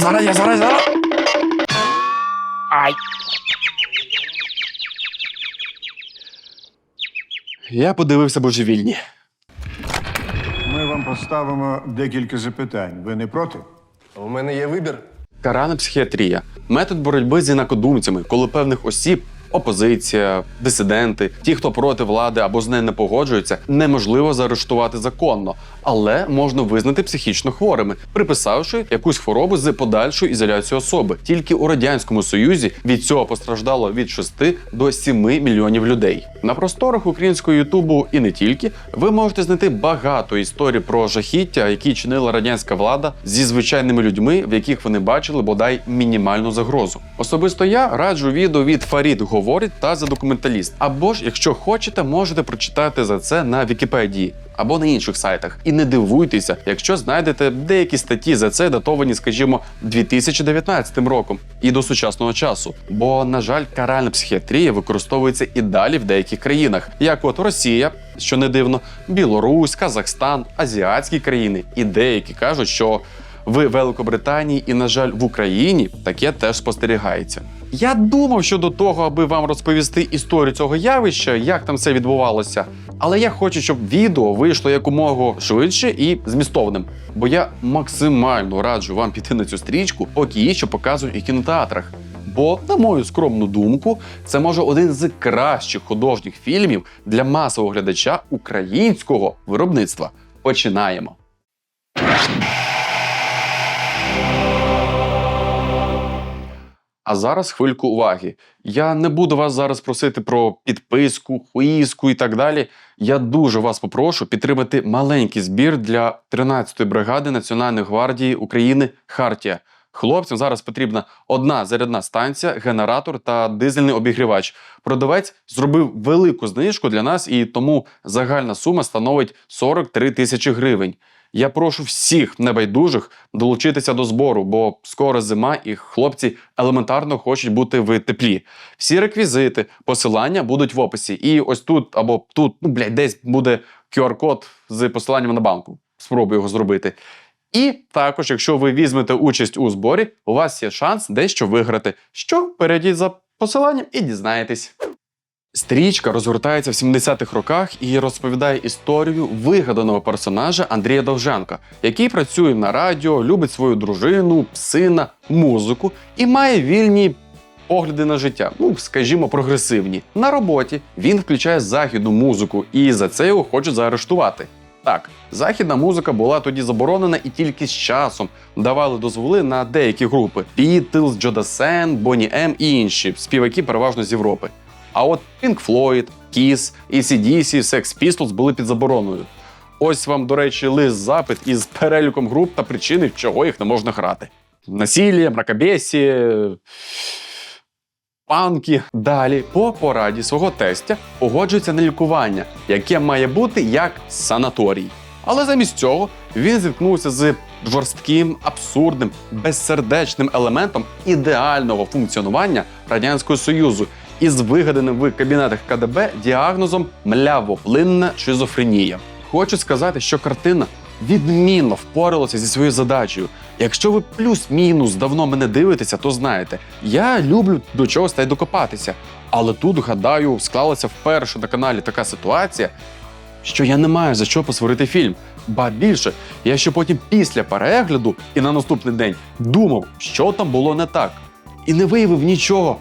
зараз, я зараз, зараз. Ай. Я подивився божевільні. Ми вам поставимо декілька запитань. Ви не проти? У мене є вибір. Карана психіатрія метод боротьби з інакодумцями, коли певних осіб. Опозиція, дисиденти, ті, хто проти влади або з нею не погоджуються, неможливо заарештувати законно, але можна визнати психічно хворими, приписавши якусь хворобу з подальшою ізоляцією особи. Тільки у радянському союзі від цього постраждало від 6 до 7 мільйонів людей. На просторах українського Ютубу і не тільки ви можете знайти багато історій про жахіття, які чинила радянська влада зі звичайними людьми, в яких вони бачили бодай мінімальну загрозу. Особисто я раджу відео від Фарід говорить та за документаліст. Або ж, якщо хочете, можете прочитати за це на Вікіпедії або на інших сайтах. І не дивуйтеся, якщо знайдете деякі статті за це датовані, скажімо, 2019 роком і до сучасного часу. Бо, на жаль, каральна психіатрія використовується і далі в деяких країнах, як от Росія, що не дивно, Білорусь, Казахстан, азіатські країни, і деякі кажуть, що в Великобританії і, на жаль, в Україні таке теж спостерігається. Я думав щодо того, аби вам розповісти історію цього явища, як там все відбувалося. Але я хочу, щоб відео вийшло якомога швидше і змістовним. Бо я максимально раджу вам піти на цю стрічку, поки її ще показують у кінотеатрах. Бо, на мою скромну думку, це може один з кращих художніх фільмів для масового глядача українського виробництва. Починаємо. А зараз хвильку уваги. Я не буду вас зараз просити про підписку, хуїску і так далі. Я дуже вас попрошу підтримати маленький збір для 13-ї бригади Національної гвардії України Хартія. Хлопцям зараз потрібна одна зарядна станція, генератор та дизельний обігрівач. Продавець зробив велику знижку для нас, і тому загальна сума становить 43 тисячі гривень. Я прошу всіх небайдужих долучитися до збору, бо скоро зима, і хлопці елементарно хочуть бути в теплі. Всі реквізити, посилання будуть в описі. І ось тут або тут, ну блядь, десь буде QR-код з посиланням на банку. Спробую його зробити. І також, якщо ви візьмете участь у зборі, у вас є шанс дещо виграти. Що перейдіть за посиланням і дізнаєтесь. Стрічка розгортається в 70-х роках і розповідає історію вигаданого персонажа Андрія Довженка, який працює на радіо, любить свою дружину, сина, музику і має вільні погляди на життя, ну скажімо, прогресивні. На роботі він включає західну музику, і за це його хочуть заарештувати. Так, західна музика була тоді заборонена і тільки з часом давали дозволи на деякі групи: Beatles, Джодасен, Бонні М і інші співаки переважно з Європи. А от Pink Floyd, Kiss, ACDC, Sex Pistols були під забороною. Ось вам, до речі, лист запит із переліком груп та причини, чого їх не можна грати: насилля, мракобесіє, панки. Далі, по пораді свого тестя, погоджується на лікування, яке має бути як санаторій. Але замість цього він зіткнувся з жорстким, абсурдним, безсердечним елементом ідеального функціонування радянського союзу із вигаданим в кабінетах КДБ діагнозом млявоплинна шизофренія. Хочу сказати, що картина відмінно впоралася зі своєю задачею. Якщо ви плюс-мінус давно мене дивитеся, то знаєте, я люблю до чогось та й докопатися. Але тут, гадаю, склалася вперше на каналі така ситуація, що я не маю за що посварити фільм. Ба більше, я ще потім після перегляду і на наступний день думав, що там було не так, і не виявив нічого.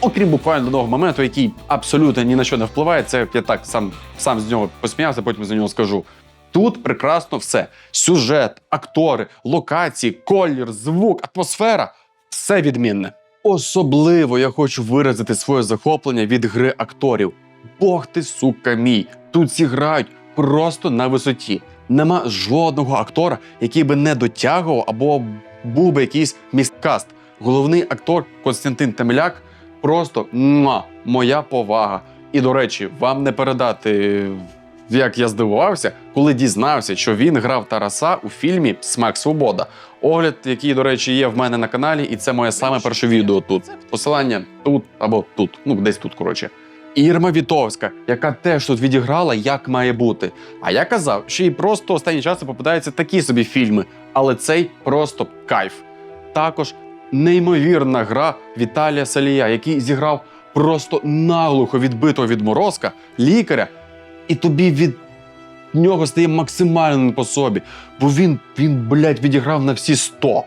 Окрім буквально одного моменту, який абсолютно ні на що не впливає, це я так сам, сам з нього посміявся, потім за нього скажу. Тут прекрасно все: сюжет, актори, локації, колір, звук, атмосфера все відмінне. Особливо я хочу виразити своє захоплення від гри акторів. Бог ти, сука, мій! Тут всі грають просто на висоті. Нема жодного актора, який би не дотягував або був би якийсь місткаст. Головний актор Константин Темеляк просто муа, моя повага. І до речі, вам не передати, як я здивувався, коли дізнався, що він грав Тараса у фільмі Смак Свобода. Огляд, який, до речі, є в мене на каналі, і це моє саме перше відео тут. Посилання тут або тут, ну десь тут, коротше. Ірма Вітовська, яка теж тут відіграла, як має бути. А я казав, що їй просто останні часи попадаються такі собі фільми, але цей просто кайф. Також неймовірна гра Віталія Салія, який зіграв просто наглухо відбитого відморозка лікаря, і тобі від нього стає максимально по собі, бо він, він блядь, відіграв на всі 100.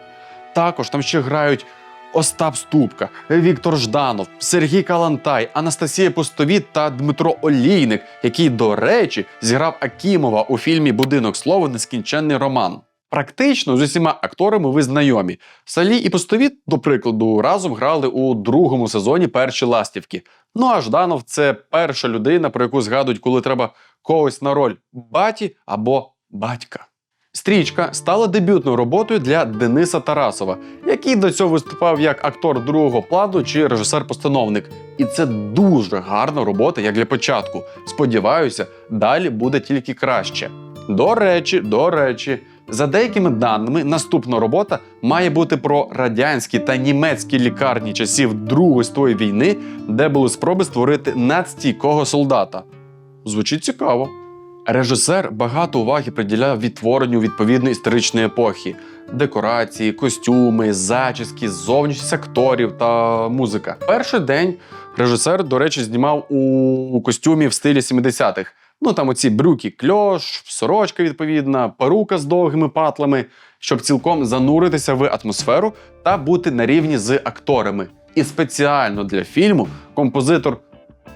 Також там ще грають Остап Ступка, Віктор Жданов, Сергій Калантай, Анастасія Пустовіт та Дмитро Олійник, який, до речі, зіграв Акімова у фільмі Будинок слова Нескінченний роман. Практично з усіма акторами ви знайомі. Салі і Пустовіт, до прикладу, разом грали у другому сезоні перші ластівки. Ну а Жданов це перша людина, про яку згадують, коли треба когось на роль баті або батька. Стрічка стала дебютною роботою для Дениса Тарасова, який до цього виступав як актор другого плану чи режисер-постановник. І це дуже гарна робота, як для початку. Сподіваюся, далі буде тільки краще. До речі, до речі, за деякими даними, наступна робота має бути про радянські та німецькі лікарні часів Другої світової війни, де були спроби створити надстійкого солдата. Звучить цікаво. Режисер багато уваги приділяв відтворенню відповідної історичної епохи: декорації, костюми, зачіски, зовнішність акторів та музика. Перший день режисер, до речі, знімав у костюмі в стилі 70-х. Ну там оці брюки, кльош, сорочка відповідна, перука з довгими патлами, щоб цілком зануритися в атмосферу та бути на рівні з акторами. І спеціально для фільму композитор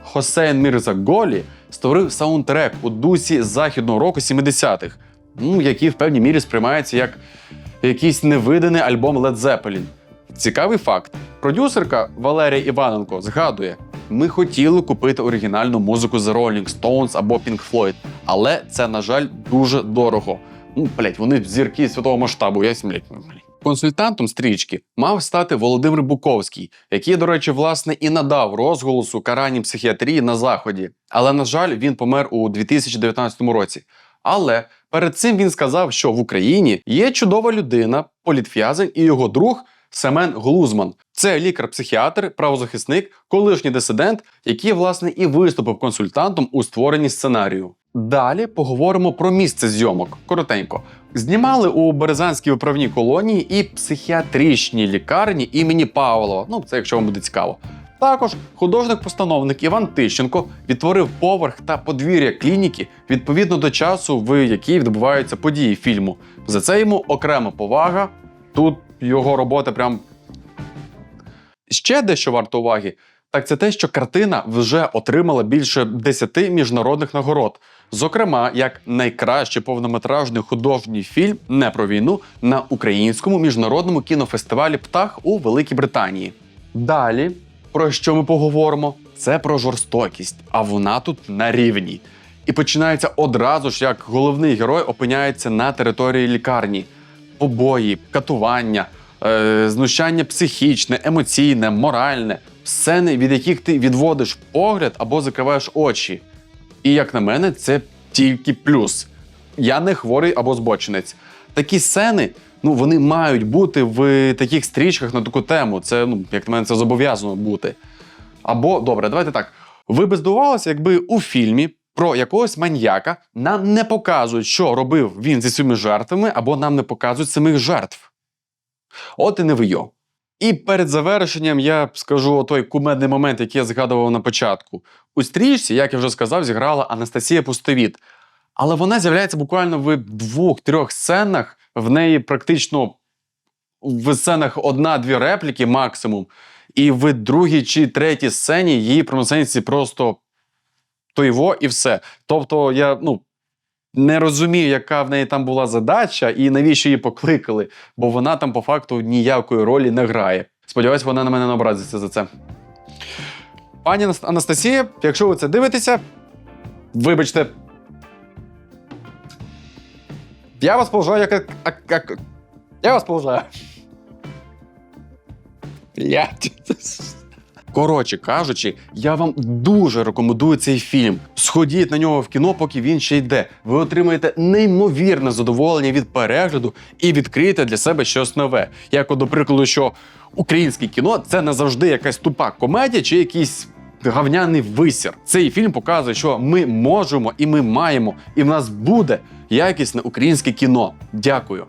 Хосейн Мірза Голі створив саундтрек у дусі західного року 70-х, ну, який в певній мірі сприймається як якийсь невиданий альбом Led Zeppelin. Цікавий факт: продюсерка Валерія Іваненко згадує: ми хотіли купити оригінальну музику з Rolling Stones або Pink Floyd, але це, на жаль, дуже дорого. Ну, блять, вони зірки святого масштабу. Я блядь. Консультантом стрічки мав стати Володимир Буковський, який, до речі, власне і надав розголосу каранні психіатрії на заході. Але на жаль, він помер у 2019 році. Але перед цим він сказав, що в Україні є чудова людина, політв'язень і його друг Семен Глузман. Це лікар-психіатр, правозахисник, колишній дисидент, який власне і виступив консультантом у створенні сценарію. Далі поговоримо про місце зйомок. Коротенько. Знімали у Березанській управній колонії і психіатричній лікарні імені Павлова. Ну, це якщо вам буде цікаво. Також художник-постановник Іван Тищенко відтворив поверх та подвір'я клініки відповідно до часу, в якій відбуваються події фільму. За це йому окрема повага. Тут його робота прям ще дещо варто уваги. Так це те, що картина вже отримала більше 10 міжнародних нагород. Зокрема, як найкращий повнометражний художній фільм не про війну на українському міжнародному кінофестивалі Птах у Великій Британії. Далі, про що ми поговоримо, це про жорстокість, а вона тут на рівні. І починається одразу ж, як головний герой опиняється на території лікарні. Побої, катування, е, знущання психічне, емоційне, моральне, сцени, від яких ти відводиш погляд або закриваєш очі. І як на мене, це тільки плюс. Я не хворий або збочинець. Такі сцени, ну вони мають бути в таких стрічках на таку тему. Це, ну, як на мене, це зобов'язано бути. Або добре, давайте так. Ви би здивувалися, якби у фільмі про якогось маньяка нам не показують, що робив він зі своїми жертвами, або нам не показують самих жертв. От і не вийо. І перед завершенням я скажу той кумедний момент, який я згадував на початку. У стрічці, як я вже сказав, зіграла Анастасія Пустовіт. Але вона з'являється буквально в двох-трьох сценах. В неї практично в сценах одна-дві репліки максимум. І в другій чи третій сцені її промисленці просто тойво і все. Тобто я ну, не розумію, яка в неї там була задача і навіщо її покликали, бо вона там по факту ніякої ролі не грає. Сподіваюсь, вона на мене не образиться за це. Пані Анастасія, якщо ви це дивитеся, вибачте. Я вас поважаю, як. як. Я вас поважаю. Блядь. Коротше кажучи, я вам дуже рекомендую цей фільм. Сходіть на нього в кіно, поки він ще йде. Ви отримаєте неймовірне задоволення від перегляду і відкриєте для себе щось нове. Як, до прикладу, що українське кіно це не завжди якась тупа комедія чи якийсь гавняний висір. Цей фільм показує, що ми можемо і ми маємо, і в нас буде якісне українське кіно. Дякую.